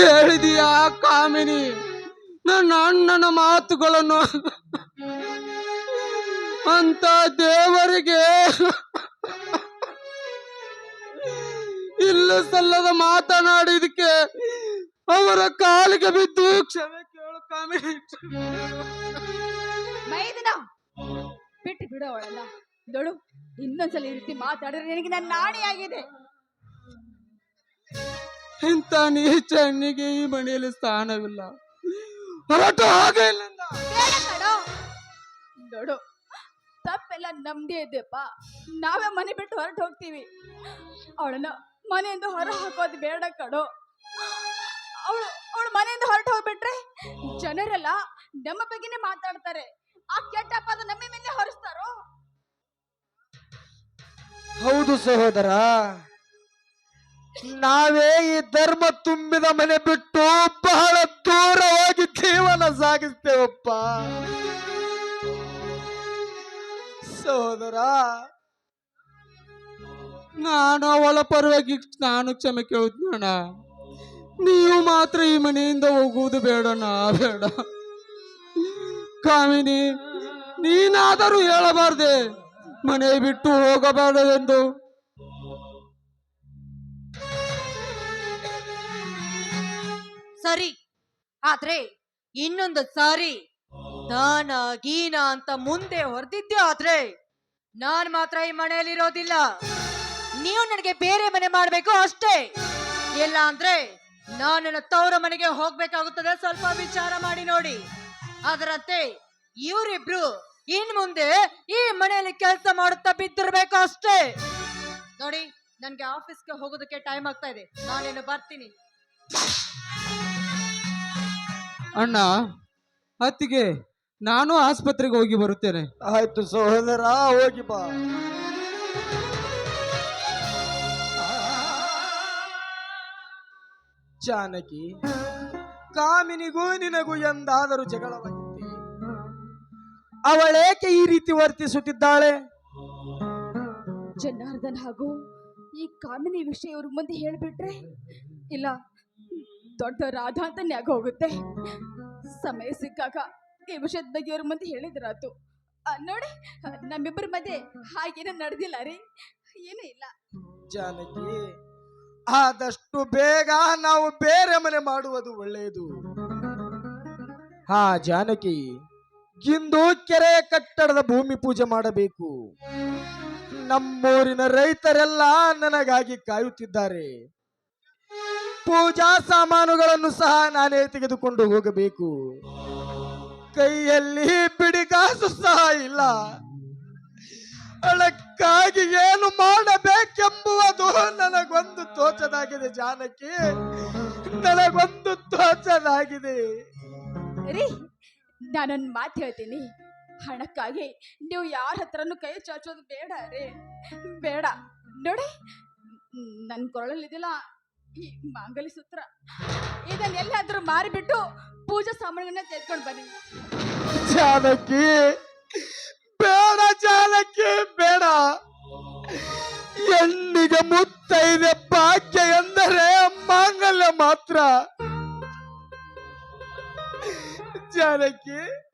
ಕೇಳಿದೀಯಾ ಕಾಮಿನಿ? ನನ್ನ ಅಣ್ಣನ ಮಾತುಗಳನ್ನು ಅಂತ ದೇವರಿಗೆ ಇಲ್ಲ ಸಲ್ಲದ ಮಾತನಾಡಿದಕ್ಕೆ ಅವರ ಕಾಲಿಗೆ ಬಿದ್ದು ಕ್ಷಮೆ ಕೇಳು ಕಾಮಿನಿ. ಬಿಟ್ಟು ಬಿಡು ಅವಳಲ್ಲ ನೋಡು ಇನ್ನೊಂದ್ಸಲ ರೀತಿ ಮಾತಾಡಿದ್ರೆ ನಿನಗೆ ನನ್ನ ನಾಣಿಯಾಗಿದೆ ಇಂಥ ನೀಚ ಹೆಣ್ಣಿಗೆ ಈ ಮನೆಯಲ್ಲಿ ಸ್ಥಾನವಿಲ್ಲ. ಹೊರಟು ಹಾಗೆ ಇಲ್ಲ ನೋಡು ತಪ್ಪೆಲ್ಲ ನಮ್ದೇ ಇದೆಯಪ್ಪ. ನಾವೇ ಮನೆ ಬಿಟ್ಟು ಹೊರಟು ಹೋಗ್ತೀವಿ. ಅವಳನ್ನ ಮನೆಯಿಂದ ಹೊರ ಹಾಕೋದು ಬೇಡ ಕಡು ಅವಳು ಅವಳು ಮನೆಯಿಂದ ಹೊರಟು ಹೋಗ್ಬಿಟ್ರೆ ಜನರೆಲ್ಲ ನಮ್ಮ ಬಗ್ಗೆನೇ ಮಾತಾಡ್ತಾರೆ. ಆ ಕೆಟ್ಟ ಪದ ನಮ್ಮ ಮೇಲೆ ಹೊರಿಸ್ತಾರೋ? ಹೌದು ಸಹೋದರ. ನಾವೇ ಈ ಧರ್ಮ ತುಂಬಿದ ಮನೆ ಬಿಟ್ಟು ಬಹಳ ದೂರ ಹೋಗಿ ಜೀವನ ಸಾಗಿಸ್ತೇವಪ್ಪ. ಸಹೋದರ, ನಾನು ಅವಳ ಪರವಾಗಿ ನಾನು ಕ್ಷಮೆ ಕೇಳ್ತೀನಣ್ಣ ನೀವು ಮಾತ್ರ ಈ ಮನೆಯಿಂದ ಹೋಗುವುದು ಬೇಡಣ್ಣ ಬೇಡ. ಕಾಮಿನಿ, ನೀನಾದರೂ ಹೇಳಬಾರ್ದೆ. ಮನೆ ಬಿಟ್ಟು ಹೋಗಬಾರದೆಂದು. ಸರಿ. ಆದ್ರೆ ಇನ್ನೊಂದು ಸಾರಿ ದಾನ ಗೀನ ಅಂತ ಮುಂದೆ ಹೊರದಿದ್ದೆ ಆದ್ರೆ ನಾನ್ ಮಾತ್ರ ಈ ಮನೆಯಲ್ಲಿ ಇರೋದಿಲ್ಲ. ನೀವು ನನಗೆ ಬೇರೆ ಮನೆ ಮಾಡ್ಬೇಕು ಅಷ್ಟೇ. ಇಲ್ಲ ಅಂದ್ರೆ ನಾನು ನನ್ನ ತವರ ಮನೆಗೆ ಹೋಗ್ಬೇಕಾಗುತ್ತದೆ ಸ್ವಲ್ಪ ವಿಚಾರ ಮಾಡಿ ನೋಡಿ. ಅದರಂತೆ ಇವರಿಬ್ರು ಇನ್ ಮುಂದೆ ಈ ಮನೆಯಲ್ಲಿ ಕೆಲಸ ಮಾಡುತ್ತಾ ಬಿದ್ದಿರ್ಬೇಕು ಅಷ್ಟೇ. ನೋಡಿ, ನನ್ಗೆ ಆಫೀಸ್ಗೆ ಹೋಗೋದಕ್ಕೆ ಟೈಮ್ ಆಗ್ತಾ ಇದೆ. ನಾನೇನು ಬರ್ತೀನಿ. ಅಣ್ಣ ಅತ್ತಿಗೆ ನಾನು ಆಸ್ಪತ್ರೆಗೆ ಹೋಗಿ ಬರುತ್ತೇನೆ. ಆಯ್ತು ಸಹೋದರ ಹೋಗಿ ಬಾ. ಜಾನಕಿ ಕಾಮಿನಿಗೂ ನಿನಗೂ ಎಂದಾದರೂ ಜಗಳವಾಗಿತ್ತೆ ಅವಳೇಕೆ ಈ ರೀತಿ ವರ್ತಿಸುತ್ತಿದ್ದಾಳೆ? ಜನಾರ್ದನ್ ಹಾಗೂ ಈ ಕಾಮಿನಿ ವಿಷಯ ಇವ್ರ ಮುಂದೆ ಹೇಳ್ಬಿಟ್ರೆ ಇಲ್ಲ ದೊಡ್ಡ ರಾಧಾ ಅಂತ ಹೋಗುತ್ತೆ. ಸಮಯ ಸಿಕ್ಕಾಗ ಈ ವಿಷಯದ ಬಗ್ಗೆ ಅವ್ರ ಮುಂದೆ ಹೇಳಿದ್ರಾತು. ನೋಡಿ, ನಮ್ಮಿಬ್ಬರ ಮಧ್ಯೆ ಹಾಗೇನೂ ನಡೆದಿಲ್ಲ ರೀ. ಏನೂ ಇಲ್ಲ. ಜಾನಕಿ, ಆದಷ್ಟು ಬೇಗ ನಾವು ಬೇರೆ ಮನೆ ಮಾಡುವುದು ಒಳ್ಳೆಯದು. ಹಾ, ಜಾನಕಿ, ಇಂದು ಕೆರೆ ಕಟ್ಟಡದ ಭೂಮಿ ಪೂಜೆ ಮಾಡಬೇಕು. ನಮ್ಮೂರಿನ ರೈತರೆಲ್ಲ ನನಗಾಗಿ ಕಾಯುತ್ತಿದ್ದಾರೆ. ಪೂಜಾ ಸಾಮಾನುಗಳನ್ನು ಸಹ ನಾನೇ ತೆಗೆದುಕೊಂಡು ಹೋಗಬೇಕು. ಕೈಯಲ್ಲಿ ಬಿಡಿಗಾಸು ಸಹ ಇಲ್ಲ. ಅದಕ್ಕಾಗಿ ಏನು ಮಾಡಬೇಕೆಂಬುವುದು ನನಗೊಂದು ತೋಚದಾಗಿದೆ, ಜಾನಕಿ. ನನಗೊಂದು ತೋಚದಾಗಿದೆ. ರೀ, ನಾನೊಂದು ಮಾತು ಹೇಳ್ತೀನಿ. ಹಣಕ್ಕಾಗಿ ನೀವು ಯಾರ ಹತ್ರನೂ ಕೈ ಚಾಚೋದು ಬೇಡ ರೀ. ಬೇಡ. ನೋಡಿ ನನ್ನ ಕೊರಳಲ್ಲಿದಿಲ್ಲ ಈ ಮಾಂಗಲ್ಯ ಸೂತ್ರ ಇದನ್ನ ಎಲ್ಲಾದ್ರೂ ಮಾರಿಬಿಟ್ಟು ಪೂಜಾ ಸಾಮಾನುಗಳನ್ನ ತೆಗೆದುಕೊಂಡು ಬನ್ನಿ. ಜಾನಕಿ, ಬೇಡ ಜಾನಕಿ, ಬೇಡ. ಹೆಣ್ಣಿಗೆ ಮುತ್ತೈದೆ ಭಾಗ್ಯ ಎಂದರೆ ಮಾಂಗಲ್ಯ ಮಾತ್ರ. ಜಾನಕಿ,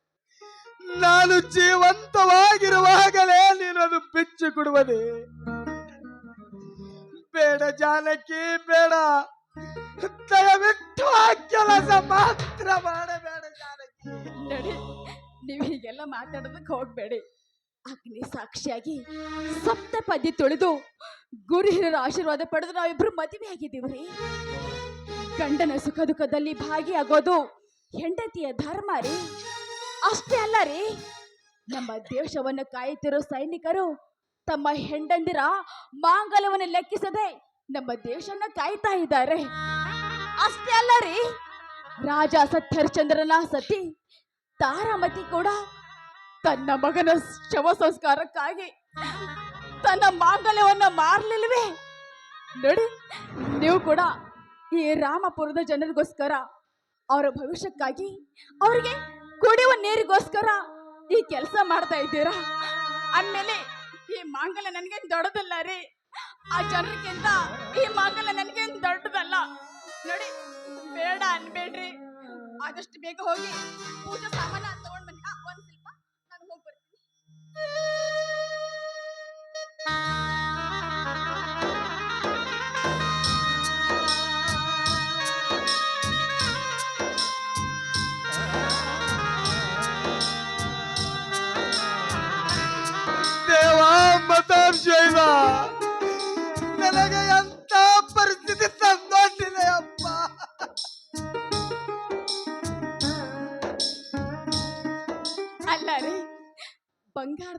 ನಾನು ಜೀವಂತವಾಗಿರುವಾಗಲೇ ನೀನದು ಬಿಚ್ಚು ಕೊಡುವನೆ. ಬೇಡ, ಜಾನಕಿ ಬೇಡ. ದಯವಿಟ್ಟು ಆ ಕೆಲಸ ಮಾತ್ರ ಮಾಡಬೇಡ, ಜಾನಕಿ. ನೋಡಿ ಹೀಗೆಲ್ಲ ಮಾತಾಡೋದಕ್ಕೆ ಹೋಗ್ಬೇಡಿ. ಅಗ್ನಿ ಸಾಕ್ಷಿಯಾಗಿ ಸಪ್ತಪದಿ ತುಳಿದು ಗುರು ಹಿರಿಯರ ಆಶೀರ್ವಾದ ಪಡೆದು ನಾವಿಬ್ರು ಮದುವೆ ಆಗಿದ್ದೀವಿ ರೀ ಗಂಡನ ಸುಖ ದುಃಖದಲ್ಲಿ ಭಾಗಿಯಾಗೋದು ಹೆಂಡತಿಯ ಧರ್ಮ ರೀ. ಅಷ್ಟೇ ಅಲ್ಲ ರೀ, ನಮ್ಮ ದೇಶವನ್ನು ಕಾಯುತ್ತಿರೋ ಸೈನಿಕರು ತಮ್ಮ ಹೆಂಡಂದಿರ ಮಾಂಗಲ್ಯವನ್ನು ಲೆಕ್ಕಿಸದೆ ನಮ್ಮ ದೇಶನ ಕಾಯ್ತಾ ಇದ್ದಾರೆ. ಅಷ್ಟೇ ಅಲ್ಲ ರೀ, ರಾಜ ಸತ್ಯಹರಿಶ್ಚಂದ್ರನ ಸತಿ ತಾರಾಮತಿ ಕೂಡ ತನ್ನ ಮಗನ ಶವ ಸಂಸ್ಕಾರಕ್ಕಾಗಿ ತನ್ನ ಮಾಂಗಲ್ಯವನ್ನ ಮಾರ್ಲಿಲ್ವೇ? ನೋಡಿ, ನೀವು ಕೂಡ ಈ ರಾಮಪುರದ ಜನರಿಗೋಸ್ಕರ ಅವರ ಭವಿಷ್ಯಕ್ಕಾಗಿ ಅವರಿಗೆ ಕುಡಿಯುವ ನೀರಿಗೋಸ್ಕರ ಈ ಕೆಲಸ ಮಾಡ್ತಾ ಇದ್ದೀರಾ? ಮಾಂಗಲ್ಯ ನನಗೇನು ದೊಡ್ಡದಲ್ಲ ರೀ? ಆ ಜನರಿಗಿಂತ ಈ ಮಾಂಗಲ್ಯ ನನಗೇನು ದೊಡ್ಡದಲ್ಲ? ನೋಡಿ, ಬೇಡ ಅನ್ಬೇಡ್ರಿ. ಆದಷ್ಟು ಬೇಗ ಹೋಗಿ ಪೂಜಾ ಸಾಮಾನ ತಗೊಂಡ್ ಬನ್ನಿ. ಒಂದ್ ಸ್ವಲ್ಪ, ನಾನು ಹೋಗಿ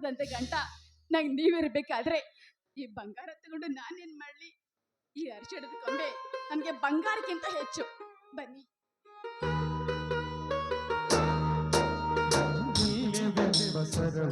ಬಂಗಾರದಂತೆ ಗಂಟ, ನಂಗೆ ನೀವಿರ್ಬೇಕಾದ್ರೆ ಈ ಬಂಗಾರ ತಗೊಂಡು ನಾನೇನ್ ಮಾಡ್ಲಿ? ಈ ಅರ್ಶಿಡದ ಕೊಂಬೆ, ನನಗೆ ಬಂಗಾರಕ್ಕಿಂತ ಹೆಚ್ಚು. ಬನ್ನಿ. ಬಸರವು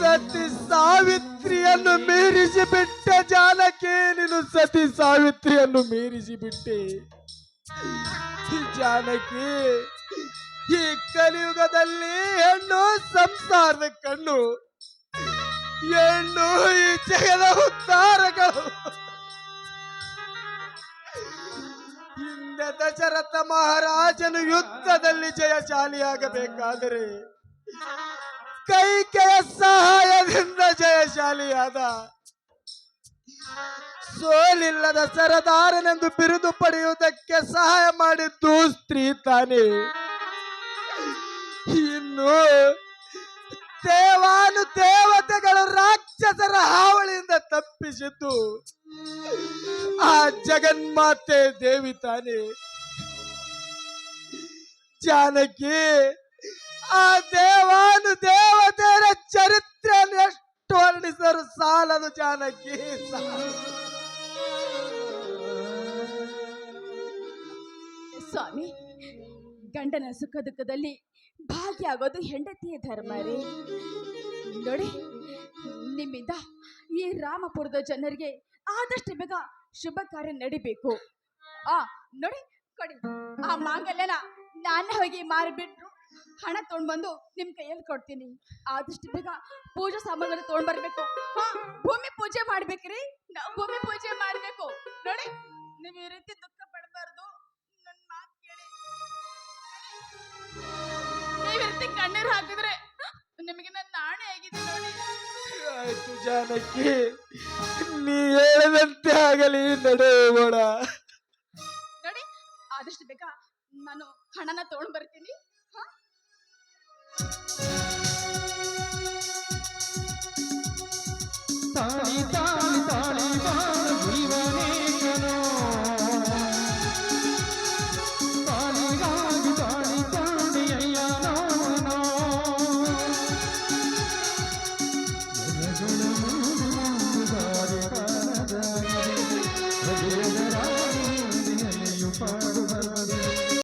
ಸತಿ ಸಾವಿತ್ರಿಯನ್ನು ಮೀರಿಸಿ ಬಿಟ್ಟ ಜಾನಕಿ, ನೀನು ಸತಿ ಸಾವಿತ್ರಿಯನ್ನು ಮೀರಿಸಿ ಬಿಟ್ಟೆ ಜಾನಕಿ, ಈ ಕಲಿಯುಗದಲ್ಲಿ ಹೆಣ್ಣು ಸಂಸಾರದ ಕಣ್ಣು, ಹೆಣ್ಣು ಈ ಜಗದ ಉತ್ತಾರಗಳು ಹಿಂದೆ ದಶರಥ ಮಹಾರಾಜನು ಯುದ್ಧದಲ್ಲಿ ಜಯಶಾಲಿಯಾಗಬೇಕಾದರೆ ಕೈಕೆಯ ಸಹಾಯದಿಂದ ಜಯಶಾಲಿಯಾದ. ಸೋಲಿಲ್ಲದ ಸರದಾರನೆಂದು ಬಿರುದು ಪಡೆಯುವುದಕ್ಕೆ ಸಹಾಯ ಮಾಡಿದ್ದು ಸ್ತ್ರೀ ತಾನೆ. ಇನ್ನು ದೇವಾನು ದೇವತೆಗಳು ರಾಕ್ಷಸರ ಹಾವಳಿಯಿಂದ ತಪ್ಪಿಸಿದ್ದು ಆ ಜಗನ್ಮಾತೆ ದೇವಿ ತಾನೇ. ಜಾನಕಿ ಆ ದೇವಾನು ದೇವತೆಯರ ಚರಿತ್ರೆಯನ್ನು ಎಷ್ಟು ವರ್ಣಿಸರು ಸಾಲದು ಜಾನಕಿ. ಸ್ವಾಮಿ, ಗಂಡನ ಸುಖ ದುಃಖದಲ್ಲಿ ಭಾಗಿಯಾಗೋದು ಹೆಂಡತಿಯ ಧರ್ಮ ರೀ. ನೋಡಿ, ನಿಮ್ಮಿಂದ ಈ ರಾಮಪುರದ ಜನರಿಗೆ ಆದಷ್ಟು ಬೇಗ ಶುಭ ಕಾರ್ಯ ನಡಿಬೇಕು. ಆ, ನೋಡಿ, ಕೊಡಿ. ಆ ಮಾಂಗಲ್ಯನ ನಾನೇ ಹೋಗಿ ಮಾರಿಬಿಟ್ರು. ಹಣ ತಗೊಂಡ್ಬಂದು ನಿಮ್ ಕೈಯಲ್ಲಿ ಕೊಡ್ತೀನಿ. ಆದಷ್ಟು ಬೇಗ ಪೂಜಾ ಸಾಮಾನುಗಳು ತಗೊಂಡ್ ಬರ್ಬೇಕು ಭೂಮಿ ಪೂಜೆ ಮಾಡ್ಬೇಕ್ರಿ. ನಾವು ಭೂಮಿ ಪೂಜೆ ಮಾಡ್ಬೇಕು. ನೋಡಿ ನೀವು ಈ ರೀತಿ ದುಃಖ ಪಡಬಾರ್ದು. ನನ್ನ ಮಾತು ಕೇಳಿ. ನೀವು ರೀತಿ ಕಣ್ಣೀರು ಹಾಕಿದ್ರೆ ನಿಮಗೆ ನನ್ನ ನಾಣೆ ಆಗಿದೆ ನೋಡಿ. ಆಯ್ತು ಜಾನಕಿ ನೀ ಹೇಳದಂತೆ ಆಗಲಿ ನಡೆಯೋಣ ನೋಡಿ ಆದಷ್ಟು ಬೇಗ ನಾನು ಹಣನ ತಗೊಂಡ್ ಬರ್ತೀನಿ